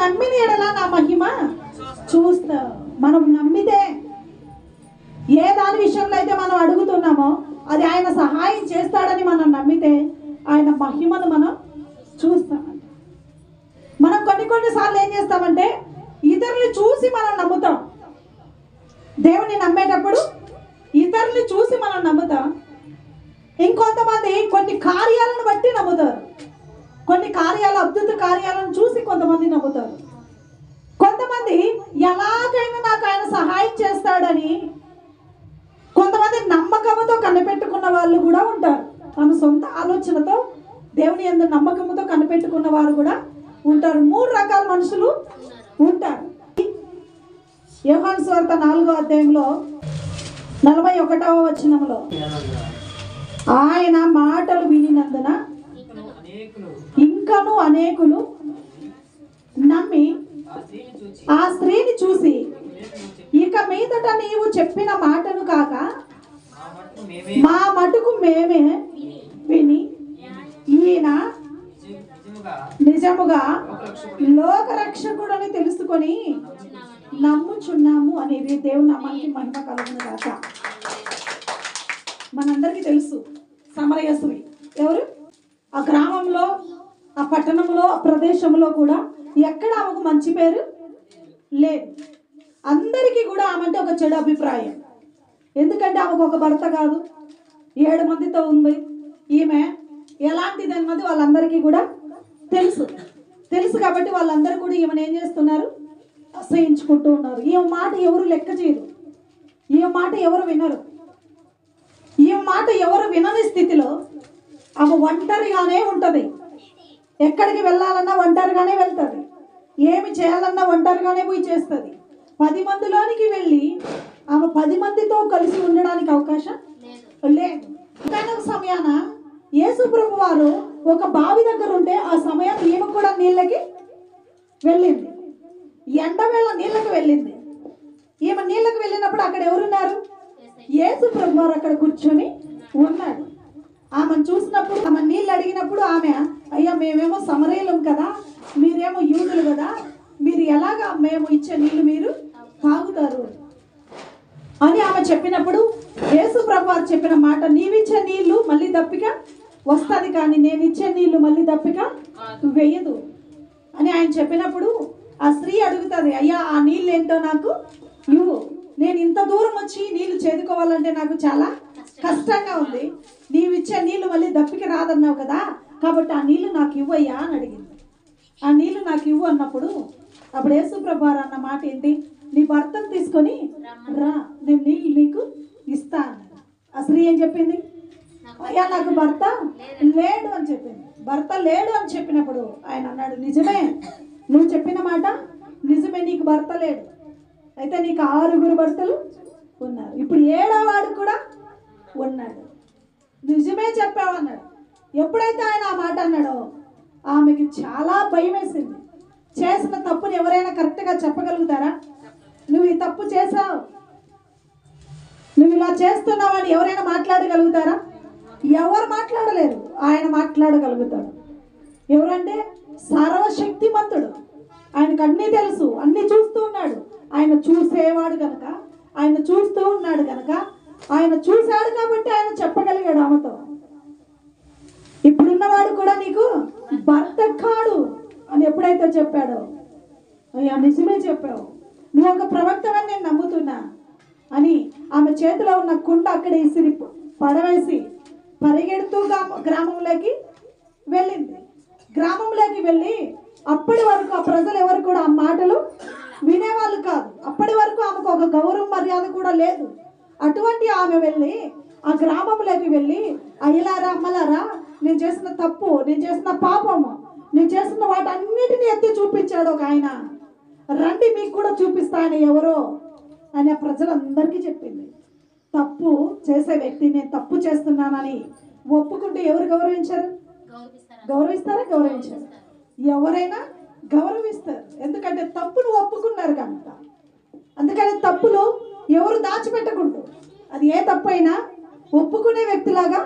నమ్మిన ఎడలా నా మహిమ? చూస్తా. మనం నమ్మితే ఏ దాని విషయంలో అయితే మనం అడుగుతున్నామో అది ఆయన సహాయం చేస్తాడని మనం నమ్మితే ఆయన మహిమను మనం చూస్తామంట మనం కొన్ని కొన్ని సార్లు ఏం చేస్తామంటే ఇతరులు చూసి మనం నమ్ముతాం. దేవుని నమ్మేటప్పుడు ఇతరులు చూసి మనం నమ్ముతాం. ఇంకొంతమంది కొన్ని కార్యాలను బట్టి నమ్ముతారు. కొన్ని కార్యాలు అద్భుత కార్యాలను చూసి కొంతమంది నమ్ముతారు కొంతమంది ఎలాగైనా నాకు ఆయన సహాయం చేస్తాడని కొంతమంది నమ్మకంతో కనిపెట్టుకున్న వాళ్ళు కూడా ఉంటారు. తన సొంత ఆలోచనతో దేవుని ఎందు నమ్మకంతో కనిపెట్టుకున్న వారు కూడా ఉంటారు. మూడు రకాల మనుషులు ఉంటారు. యోహాన్ స్వార్థ నాలుగో అధ్యాయంలో నలభై ఒకటవ వచనంలో ఆయన మాటలు వినినందున ఇంకను అనేకులు నమ్మి ఆ స్త్రీని చూసి "ఇక మీదట నీవు చెప్పిన మాటను కాక మా మటుకు మేమే విని ఈయన నిజముగా లోకరక్షకుడని తెలుసుకొని నమ్ముచున్నాము అనేది దేవుని నామానికి మహిమ కలుగున కాక మనందరికీ తెలుసు సమరయశ్రీ ఎవరు? ఆ గ్రామంలో ఆ పట్టణంలో ఆ ప్రదేశంలో కూడా ఎక్కడ ఆమెకు మంచి పేరు లేదు. అందరికీ కూడా ఆమె అంటే ఒక చెడు అభిప్రాయం. ఎందుకంటే ఆమెకు ఒక భర్త కాదు ఏడు మందితో ఉంది. ఈమె ఎలాంటిది అన్నది వాళ్ళందరికీ కూడా తెలుసు. తెలుసు కాబట్టి వాళ్ళందరూ కూడా ఈమెను ఏం చేస్తున్నారు? అసహించుకుంటూ ఉన్నారు. ఈ మాట ఎవరు లెక్క చేయరు. ఈ మాట ఎవరు వినరు. ఈ మాట ఎవరు వినని స్థితిలో ఆమె ఒంటరిగానే ఉంటుంది. ఎక్కడికి వెళ్ళాలన్నా ఒంటరిగానే వెళ్తుంది. ఏమి చేయాలన్నా ఒంటరిగానే పోయి చేస్తుంది. పది మందిలోనికి వెళ్ళి ఆమె పది మందితో కలిసి ఉండడానికి అవకాశం లేదు. ఒకనొక సమయాన యేసు ప్రభు వారు ఒక బావి దగ్గర ఉంటే ఆ సమయం ఈమె కూడా నీళ్ళకి వెళ్ళింది. ఎండవేళ నీళ్ళకి వెళ్ళింది. ఈమె నీళ్ళకి వెళ్ళినప్పుడు అక్కడ ఎవరున్నారు? యేసు ప్రభు వారు అక్కడ కూర్చొని ఉన్నాడు. ఆమెను చూసినప్పుడు ఆమె నీళ్ళు అడిగినప్పుడు ఆమె అయ్యా మేమేమో సమరేలం కదా మీరేమో యూదులు కదా మీరు ఎలాగా మేము ఇచ్చే నీళ్ళు మీరు తాగుతారు? అని ఆమె చెప్పినప్పుడు యేసు ప్రభువారు చెప్పిన మాట నీవిచ్చే నీళ్ళు మళ్ళీ దప్పిక వస్తుంది కానీ నేను ఇచ్చే నీళ్ళు మళ్ళీ దప్పిక వేయదు. అని ఆయన చెప్పినప్పుడు ఆ స్త్రీ అడుగుతుంది అయ్యా ఆ నీళ్ళు ఏంటో నాకు ఇవ్వు. నేను ఇంత దూరం వచ్చి నీళ్ళు చేదుకోవాలంటే నాకు చాలా కష్టంగా ఉంది. నీవు ఇచ్చే నీళ్ళు మళ్ళీ దప్పికి రాదన్నావు కదా కాబట్టి ఆ నీళ్ళు నాకు ఇవ్వయ్యా అని అడిగింది. ఆ నీళ్ళు నాకు ఇవ్వు అన్నప్పుడు అప్పుడు యేసుప్రభారు అన్న మాట ఏంటి? నీ భర్తను తీసుకొని రా నేను నీళ్ళు నీకు ఇస్తా అన్నాడు. ఆ స్త్రీ ఏం చెప్పింది? అయ్యా నాకు భర్త లేడు అని చెప్పింది. భర్త లేడు అని చెప్పినప్పుడు ఆయన అన్నాడు నిజమే నువ్వు చెప్పిన మాట నిజమే నీకు భర్త లేడు. అయితే నీకు ఆరుగురు భర్తలు ఉన్నారు. ఇప్పుడు ఏడో వాడు కూడా ఉన్నాడు. నిజమే చెప్పావన్నాడు. ఎప్పుడైతే ఆయన ఆ మాట అన్నాడో ఆమెకి చాలా భయం వేసింది. చేసిన తప్పుని ఎవరైనా కరెక్ట్గా చెప్పగలుగుతారా? నువ్వు ఈ తప్పు చేసావు నువ్వు ఇలా చేస్తున్నావని ఎవరైనా మాట్లాడగలుగుతారా? ఎవరు మాట్లాడలేరు. ఆయన మాట్లాడగలుగుతాడు. ఎవరంటే సర్వశక్తిమంతుడు. ఆయనకు అన్నీ తెలుసు అన్నీ చూస్తూ ఉన్నాడు. ఆయన చూసేవాడు కనుక ఆయన చూస్తూ ఉన్నాడు కనుక ఆయన చూశాడు కాబట్టి ఆయన చెప్పగలిగాడు ఆమెతో. ఇప్పుడున్నవాడు కూడా నీకు భర్త కాడు అని ఎప్పుడైతే చెప్పాడో అయ్యా నిజమే చెప్పావు. నువ్వు ఒక ప్రవక్తవని నేను నమ్ముతున్నా అని ఆమె చేతిలో ఉన్న కుండ అక్కడ ఇసిరి పడవేసి పరిగెడుతూ గ్రామంలోకి వెళ్ళింది. గ్రామంలోకి వెళ్ళి అప్పటి వరకు ఆ ప్రజలు ఎవరు కూడా ఆ మాటలు వినేవాళ్ళు కాదు. అప్పటి వరకు ఆమెకు ఒక గౌరవ మర్యాద కూడా లేదు. అటువంటి ఆమె వెళ్ళి ఆ గ్రామంలోకి వెళ్ళి అయ్యలారా అమ్మలారా నేను చేసిన తప్పు నేను చేసిన పాపము నేను చేసిన వాటన్నిటిని ఎత్తి చూపించాడు ఒక ఆయన. రండి మీకు కూడా చూపిస్తా ఆయన ఎవరో అని ప్రజలందరికీ చెప్పింది. తప్పు చేసే వ్యక్తి నేను తప్పు చేస్తున్నానని ఒప్పుకుంటే ఎవరు గౌరవించారు? గౌరవిస్తారా? గౌరవించారు. ఎవరైనా గౌరవిస్తారు. ఎందుకంటే తప్పును ఒప్పుకున్నారు కనుక. అందుకని తప్పులు ఎవరు దాచిపెట్టకూడదు. అది ఏ తప్పు అయినా ఒప్పుకునే వ్యక్తిలాగా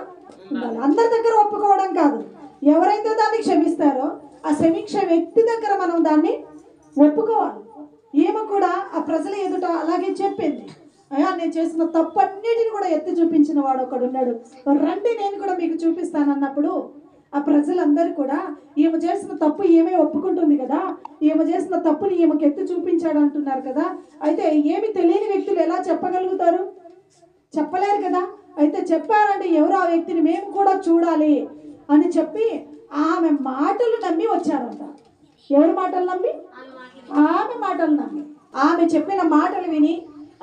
ఉండాలి. అందరి దగ్గర ఒప్పుకోవడం కాదు. ఎవరైతే దాన్ని క్షమిస్తారో ఆ క్షమించే వ్యక్తి దగ్గర మనం దాన్ని ఒప్పుకోవాలి. ఈమె కూడా ఆ ప్రజల ఎదుట అలాగే చెప్పింది. అయ్యా నేను చేసిన తప్పన్నిటిని కూడా ఎత్తి చూపించిన వాడు ఒకడు ఉన్నాడు. రండి నేను కూడా మీకు చూపిస్తానన్నప్పుడు ఆ ప్రజలందరూ కూడా ఈమె చేసిన తప్పు ఈమె ఒప్పుకుంటుంది కదా? ఈమె చేసిన తప్పుని ఈమెకి ఎత్తి చూపించాడు అంటున్నారు కదా? అయితే ఏమి తెలియని వ్యక్తులు ఎలా చెప్పగలుగుతారు? చెప్పలేరు కదా? అయితే చెప్పారంటే ఎవరు ఆ వ్యక్తిని మేము కూడా చూడాలి అని చెప్పి ఆమె మాటలు నమ్మి వచ్చారంట. ఎవరి మాటలు నమ్మి? ఆమె మాటలు నమ్మి. ఆమె చెప్పిన మాటలు విని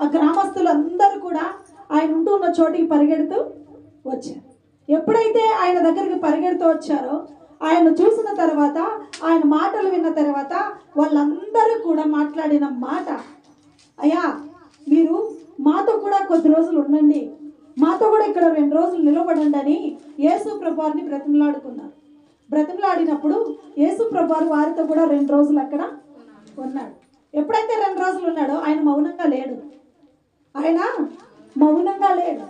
ఆ గ్రామస్తులందరూ కూడా ఆయన ఉంటూ ఉన్న చోటికి పరిగెడుతూ వచ్చారు. ఎప్పుడైతే ఆయన దగ్గరికి పరిగెడుతూ వచ్చారో ఆయన చూసిన తర్వాత ఆయన మాటలు విన్న తర్వాత వాళ్ళందరూ కూడా మాట్లాడిన మాట అయ్యా మీరు మాతో కూడా కొద్ది రోజులు ఉండండి. మాతో కూడా ఇక్కడ రెండు రోజులు నిలబడండి అని యేసు ప్రభాని బ్రతిమలాడుకున్నారు. బ్రతిమలాడినప్పుడు యేసు ప్రభారు వారితో కూడా రెండు రోజులు అక్కడ ఉన్నాడు ఎప్పుడైతే రెండు రోజులు ఉన్నాడో ఆయన మౌనంగా లేడు. ఆయన మౌనంగా లేడు.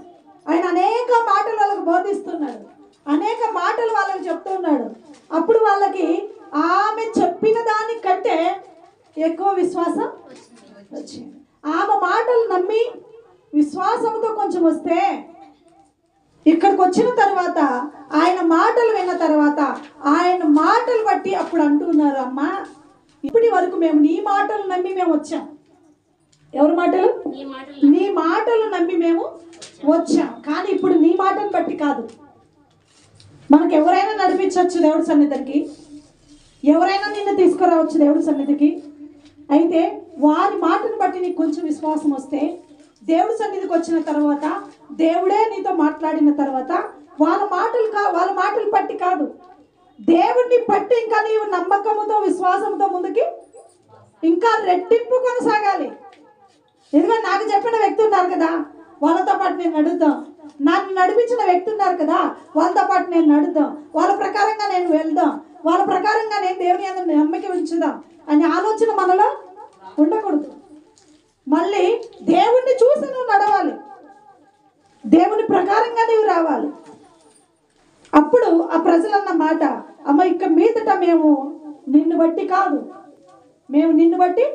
ఆయన అనేక మాటలు వాళ్ళకి బోధిస్తున్నాడు. అనేక మాటలు వాళ్ళకి చెప్తున్నాడు. అప్పుడు వాళ్ళకి ఆమె చెప్పిన దానికంటే ఎక్కువ విశ్వాసం వచ్చింది. ఆమె మాటలు నమ్మి విశ్వాసంతో కొంచెం వస్తే ఇక్కడికి వచ్చిన తర్వాత ఆయన మాటలు విన్న తర్వాత ఆయన మాటలు బట్టి అప్పుడు అంటున్నారు అమ్మా ఇప్పటి వరకు మేము నీ మాటలు నమ్మి మేము వచ్చాం. ఎవరి మాటలు? నీ మాటలు నీ మాటలు నమ్మి మేము వచ్చాం. కానీ ఇప్పుడు నీ మాటను బట్టి కాదు. మనకు ఎవరైనా నడిపించవచ్చు దేవుడి సన్నిధికి. ఎవరైనా నిన్ను తీసుకురావచ్చు దేవుడి సన్నిధికి. అయితే వారి మాటను బట్టి నీకు కొంచెం విశ్వాసం వస్తే దేవుడి సన్నిధికి వచ్చిన తర్వాత దేవుడే నీతో మాట్లాడిన తర్వాత వాళ్ళ మాటలు కా వాళ్ళ మాటలు పట్టి కాదు. దేవుడిని పట్టి ఇంకా నీవు నమ్మకముతో విశ్వాసంతో ముందుకి ఇంకా రెట్టింపు కొనసాగాలి. ఎందుకంటే నాకు చెప్పిన వ్యక్తి ఉన్నారు కదా వాళ్ళతో పాటు నేను నడుద్దాం. నన్ను నడిపించిన వ్యక్తి ఉన్నారు కదా వాళ్ళతో పాటు నేను నడుద్దాం. వాళ్ళ ప్రకారంగా నేను వెళ్దాం. వాళ్ళ ప్రకారంగా నేను దేవుని అందరిని నమ్మకి ఉంచుదాం అనే ఆలోచన మనలో ఉండకూడదు. మళ్ళీ దేవుణ్ణి చూసి నువ్వు నడవాలి. దేవుని ప్రకారంగా నువ్వు రావాలి. అప్పుడు ఆ ప్రజలన్న మాట అమ్మ ఇక మీదట మేము నిన్ను బట్టి కాదు. మేము నిన్ను బట్టి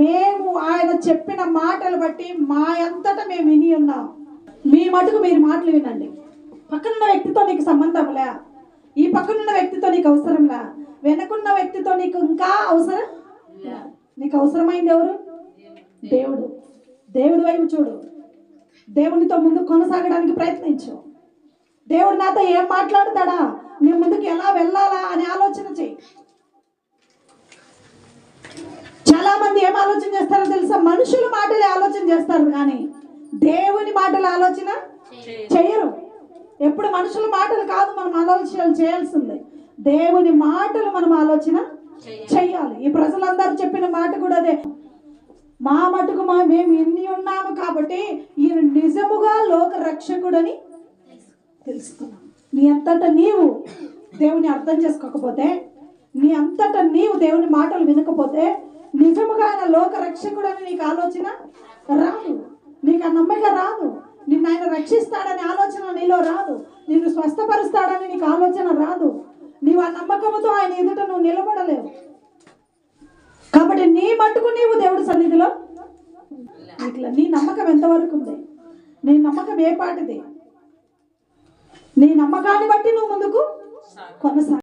మేము ఆయన చెప్పిన మాటలు బట్టి మా అంతటా మేము విని ఉన్నాం. మీ మటుకు మీరు మాటలు వినండి. పక్కనున్న వ్యక్తితో నీకు సంబంధంలే ఈ పక్కనున్న వ్యక్తితో నీకు అవసరంలా వెనకున్న వ్యక్తితో నీకు ఇంకా అవసరం లే. నీకు అవసరమైంది ఎవరు? దేవుడు. దేవుడు వైపు చూడు. దేవునితో ముందు కొనసాగడానికి ప్రయత్నించు. దేవుడు నాతో ఏం మాట్లాడతాడా? నేను ముందుకు ఎలా వెళ్ళాలా అనే ఆలోచన చెయ్యి చాలా మంది ఏం ఆలోచన చేస్తారో తెలుసా? మనుషుల మాటలే ఆలోచన చేస్తారు కానీ దేవుని మాటల ఆలోచన చేయరు. ఎప్పుడు మనుషుల మాటలు కాదు మనం ఆలోచన చేయాల్సిందే. దేవుని మాటలు మనం ఆలోచన చెయ్యాలి ఈ ప్రజలందరూ చెప్పిన మాట కూడా అదే. మా మటుకు మా మేము ఇన్ని ఉన్నాము కాబట్టి ఈయన నిజముగా లోక రక్షకుడని తెలుసుకున్నాం. నీ అంతటా నీవు దేవుని అర్థం చేసుకోకపోతే నీ అంతటా నీవు దేవుని మాటలు వినకపోతే నిజముగా ఆయన లోక రక్షకుడని నీకు ఆలోచన? రాదు. నీకు ఆ నమ్మక రాదు. నిన్ను ఆయన రక్షిస్తాడనే ఆలోచన నీలో రాదు. నిన్ను స్వస్థపరుస్తాడని నీకు ఆలోచన రాదు. నీవు ఆ నమ్మకంతో ఆయన ఎదుట నువ్వు నిలబడలేవు. కాబట్టి నీ మట్టుకు నీవు దేవుడి సన్నిధిలో ఇట్లా నీ నమ్మకం ఎంతవరకు ఉంది? నీ నమ్మకం ఏ పాటిది? నీ నమ్మకాన్ని బట్టి నువ్వు ముందుకు కొనసాగు.